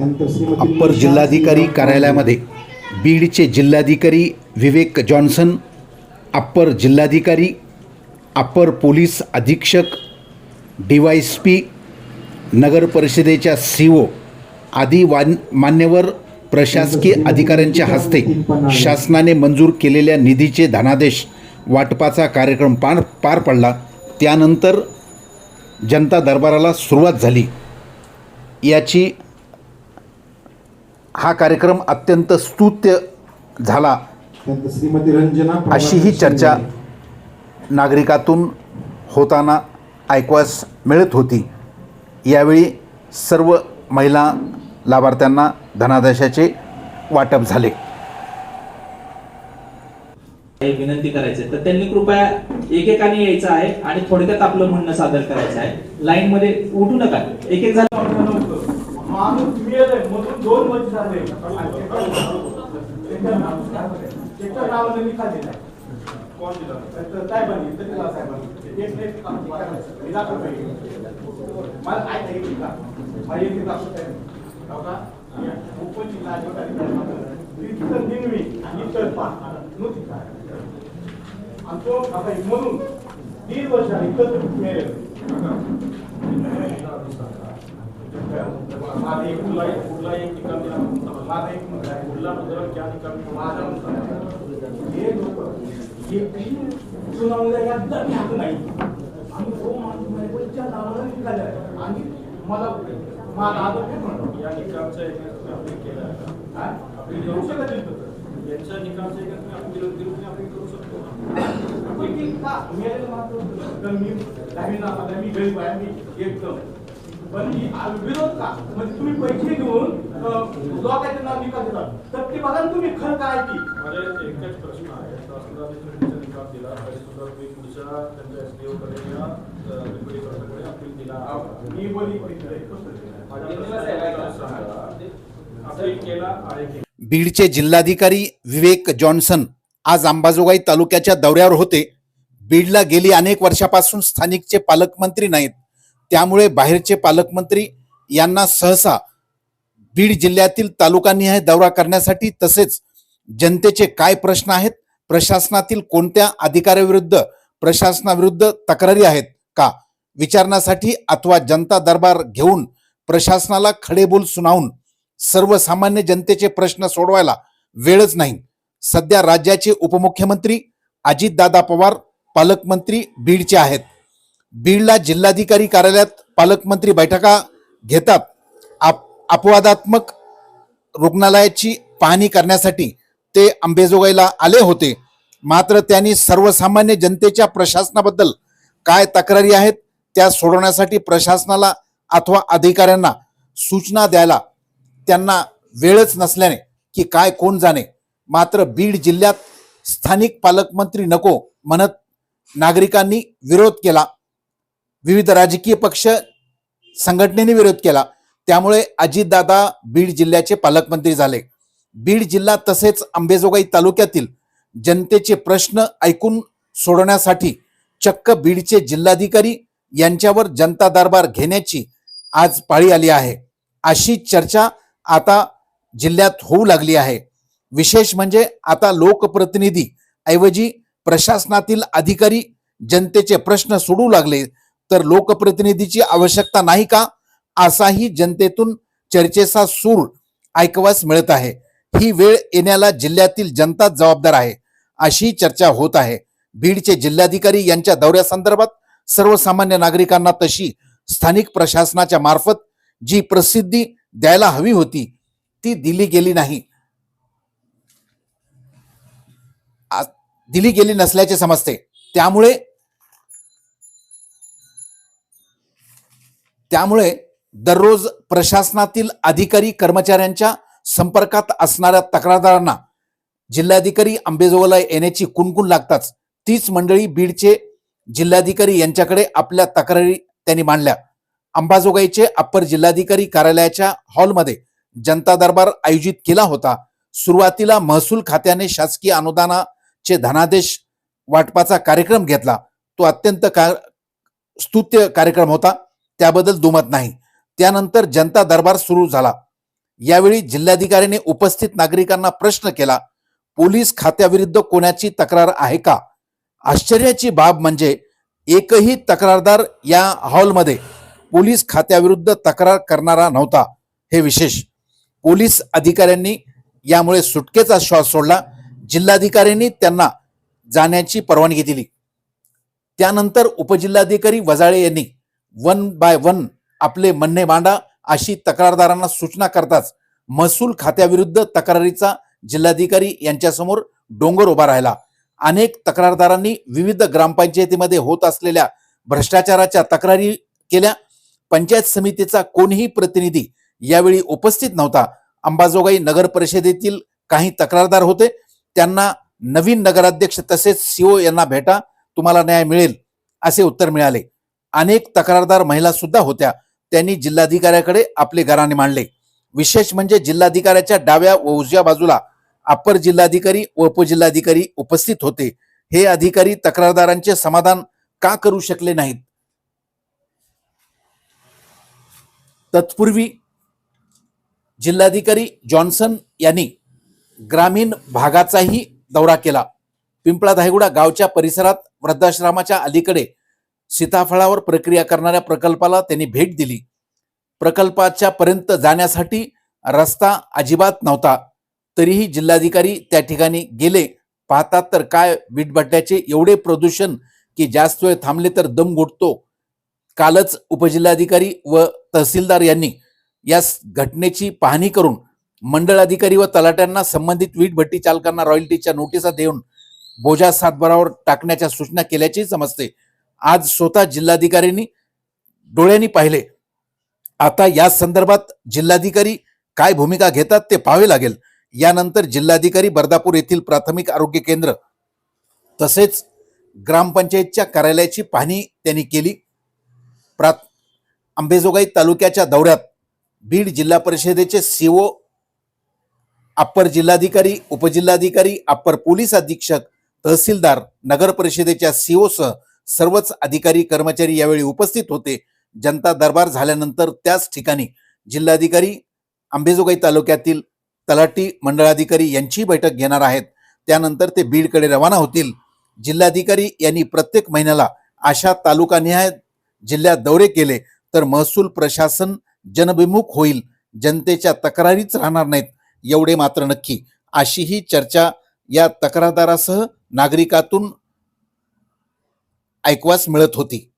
Upper जिल्हाधिकारी कार्यालयामध्ये बीडचे जिल्हाधिकारी विवेक जॉन्सन अप्पर जिल्हाधिकारी अप्पर पोलीस अधीक्षक डी वाय पी नगर परिषदेच्या सी ओ आदी वान मान्यवर प्रशासकीय अधिकाऱ्यांच्या हस्ते शासनाने मंजूर केलेल्या निधीचे धनादेश वाटपाचा कार्यक्रम पार पार पडला. त्यानंतर जनता दरबाराला सुरुवात झाली. याची हा कार्यक्रम अत्यंत स्तुत्य झाला. श्रीमती रंजना अशी ही चर्चा. नागरिकातून होताना ऐकवास मिळत होती. यावेळी सर्व महिला लाभार्थ्यांना धनादेशाचे वाटप झाले. एक विनंती करायची आहे. तर त्यांनी कृपया एकेकाने यायचं आहे आणि थोडक्यात आपलं म्हणणं सादर करायचं आहे. लाईन मध्ये उठू नका. एक एक जण माणूस मिळालंय मधून दोन वर्ष झाले. त्याच्या नावाने नाव दिलाय कोण दिला तर साहेबांनी तहसीलदार साहेबांनी एक एक काम मला काय सांगितलं मला एक एक दाखवता हो का? उपजिल्हा अधिकारी साहेबांना आणि इथं पाच. नव्हती काय. आणि तो आता म्हणून दीड वर्ष आहे इथं मिळेल माझा एक मुलगा एक कुठला एक निकाल दिला माझा एक आहे कुठला मुलगा क्या निकाल माझा हे लोक हे हात नाही आणि तो माणूस माझ्या नावाला आणि मला माझा आदर म्हणतो या निकालचं एकत्र आपण केलं आहे. आपण करू शकत यांच्या एकत्र आपण विरोध विरोधी आपण करू शकतो पण मी का? मात्र तर मी दहावी मी गरीब आहे मी एकदम पण ही आ- विरोध का? म्हणजे तुम्ही पैसे घेऊन अं, लोकांचे नाव निकाल देतात तर ते बघा तुम्ही खरं काय की माझे एकच प्रश्न आहे. तहसीलदारने तुमचा निकाल दिला तरी सुद्धा तुम्ही पुढच्या त्यांच्या एसकडे या रिपोर्टिंग कर्ताकडे अपील दिला आहे. मी बोली पैसे माझ्या प्रश्नाला सांगा. अपील केला आहे की बीडचे जिल्हाधिकारी विवेक जॉन्सन आज अंबाजोगाई तालुक्याच्या दौऱ्यावर होते. बीडला गेली अनेक वर्षापासून स्थानिकचे पालकमंत्री नाहीत. त्यामुळे बाहेरचे पालकमंत्री यांना सहसा बीड जिल्ह्यातील तालुकानिहाय दौरा करण्यासाठी तसेच जनतेचे काय प्रश्न आहेत प्रशासनातील कोणत्या अधिकाऱ्याविरुद्ध प्रशासनाविरुद्ध तक्रारी आहेत का विचारण्यासाठी अथवा जनता दरबार घेऊन प्रशासनाला खडेबोल सुनावून सर्वसामान्य जनतेचे प्रश्न सोडवायला वेळच नाही. सध्या राज्याचे उपमुख्यमंत्री अजितदादा पवार पालकमंत्री बीडचे आहेत. बीडला जिल्हाधिकारी कार्यालयात पालकमंत्री बैठका घेतात. आप अपवादात्मक रुग्णालयाची पाहणी करण्यासाठी ते अंबेजोगाईला आले होते. मात्र त्यांनी सर्वसामान्य जनतेच्या प्रशासनाबद्दल काय तक्रारी आहेत त्या सोडवण्यासाठी प्रशासनाला अथवा अधिकाऱ्यांना सूचना द्यायला त्यांना वेळच नसल्याने की काय कोण जाणे. मात्र बीड जिल्ह्यात स्थानिक पालकमंत्री नको म्हणत नागरिकांनी विरोध केला. विविध राजकीय पक्ष संघटनेने विरोध केला. त्यामुळे अजितदादा बीड जिल्ह्याचे पालकमंत्री झाले. बीड जिल्हा तसेच अंबेजोगाई तालुक्यातील जनतेचे प्रश्न ऐकून सोडवण्यासाठी चक्क बीडचे जिल्हाधिकारी यांच्यावर जनता दरबार घेण्याची आज पाळी आली आहे. अशी चर्चा आता जिल्ह्यात होऊ लागली आहे. विशेष म्हणजे आता लोकप्रतिनिधी ऐवजी प्रशासनातील अधिकारी जनतेचे प्रश्न सोडू लागले. तर लोकप्रतिनिधीची आवश्यकता नाही का? असाही जनतेतून चर्चेचा सूर ऐकवास मिळत आहे. ही वेळ येण्याला जिल्ह्यातील जनताच जबाबदार आहे अशी चर्चा होत आहे. बीडचे जिल्हाधिकारी यांच्या दौऱ्यासंदर्भात सर्वसामान्य नागरिकांना तशी स्थानिक प्रशासनाच्या मार्फत जी प्रसिद्धी द्यायला हवी होती ती दिली गेली नाही. दिली गेली नसल्याचे समजते. त्यामुळे त्यामुळे दररोज प्रशासनातील अधिकारी कर्मचाऱ्यांच्या संपर्कात असणाऱ्या तक्रारदारांना जिल्हाधिकारी अंबेजोगाईला येण्याची कुणकुण लागताच तीच मंडळी बीडचे जिल्हाधिकारी यांच्याकडे आपल्या तक्रारी त्यांनी मांडल्या. अंबाजोगाईचे अप्पर जिल्हाधिकारी कार्यालयाच्या हॉलमध्ये जनता दरबार आयोजित केला होता. सुरुवातीला महसूल खात्याने शासकीय अनुदानाचे धनादेश वाटपाचा कार्यक्रम घेतला. तो अत्यंत का स्तुत्य कार्यक्रम होता. त्याबद्दल दुमत नाही. त्यानंतर जनता दरबार सुरू झाला. यावेळी जिल्हाधिकाऱ्यांनी उपस्थित नागरिकांना प्रश्न केला पोलीस खात्याविरुद्ध कोणाची तक्रार आहे का? आश्चर्याची बाब म्हणजे एकही तक्रारदार या हॉलमध्ये पोलीस खात्याविरुद्ध तक्रार करणारा नव्हता. हे विशेष. पोलीस अधिकाऱ्यांनी यामुळे सुटकेचा श्वास सोडला. जिल्हाधिकाऱ्यांनी त्यांना जाण्याची परवानगी दिली. त्यानंतर उपजिल्हाधिकारी वजाळे यांनी वन बाय वन आपले म्हणणे मांडा अशी तक्रारदारांना सूचना करताच महसूल खात्याविरुद्ध तक्रारीचा जिल्हाधिकारी यांच्यासमोर डोंगर उभा राहिला. अनेक तक्रारदारांनी विविध ग्रामपंचायतीमध्ये होत असलेल्या भ्रष्टाचाराच्या तक्रारी केल्या. पंचायत समितीचा कोणीही प्रतिनिधी यावेळी उपस्थित नव्हता. अंबाजोगाई नगर परिषदेतील काही तक्रारदार होते. त्यांना नवीन नगराध्यक्ष तसेच सीओ यांना भेटा तुम्हाला न्याय मिळेल असे उत्तर मिळाले. अनेक तक्रारदार महिला सुद्धा होत्या. त्यांनी जिल्हाधिकाऱ्याकडे आपले घराणे मांडले. विशेष म्हणजे जिल्हाधिकाऱ्याच्या डाव्या व उजव्या बाजूला अप्पर जिल्हाधिकारी व उपजिल्हाधिकारी उपस्थित होते. हे अधिकारी तक्रारदारांचे समाधान का करू शकले नाहीत? तत्पूर्वी जिल्हाधिकारी जॉन्सन यांनी ग्रामीण भागाचाही दौरा केला. पिंपळा धायगुडा गावच्या परिसरात वृद्धाश्रमाच्या अलीकडे सीताफळावर प्रक्रिया करणाऱ्या प्रकल्पाला त्यांनी भेट दिली. प्रकल्पाच्या पर्यंत जाण्यासाठी रस्ता अजिबात नव्हता. तरीही जिल्हाधिकारी त्या ठिकाणी गेले. पाहतात तर काय विटभट्ट्याचे एवढे प्रदूषण की जास्त वेळ थांबले तर दम घुटतो. कालच उपजिल्हाधिकारी व तहसीलदार यांनी या घटनेची पाहणी करून मंडळ अधिकारी व तलाट्यांना संबंधित वीटभट्टी चालकांना रॉयल्टीच्या नोटिसा देऊन बोजा सातबारावर टाकण्याच्या सूचना केल्याचे समजते. आज स्वतः जिल्हाधिकाऱ्यांनी डोळ्यांनी पाहिले. आता या संदर्भात जिल्हाधिकारी काय भूमिका घेतात ते पाहावे लागेल. यानंतर जिल्हाधिकारी बर्दापूर येथील प्राथमिक आरोग्य केंद्र तसेच ग्रामपंचायतच्या कार्यालयाची पाहणी त्यांनी केली. प्रा अंबेजोगाई तालुक्याच्या दौऱ्यात बीड जिल्हा परिषदेचे सीओ अप्पर जिल्हाधिकारी उपजिल्हाधिकारी अप्पर पोलीस अधीक्षक तहसीलदार नगर परिषदेच्या सीओसह सर्वच अधिकारी कर्मचारी यावेळी उपस्थित होते. जनता दरबार झाल्यानंतर त्याच ठिकाणी जिल्हाधिकारी अंबेजोगाई तालुक्यातील तलाठी मंडळाधिकारी यांची बैठक घेणार आहेत. त्यानंतर ते बीडकडे रवाना होतील. जिल्हाधिकारी यांनी प्रत्येक महिन्याला अशा तालुकानिहाय जिल्ह्यात दौरे केले तर महसूल प्रशासन जनभिमुख होईल. जनतेच्या तक्रारीच राहणार नाहीत. एवढे मात्र नक्की. अशी ही चर्चा या तक्रारदारासह नागरिकातून ऐकवास मिळत होती.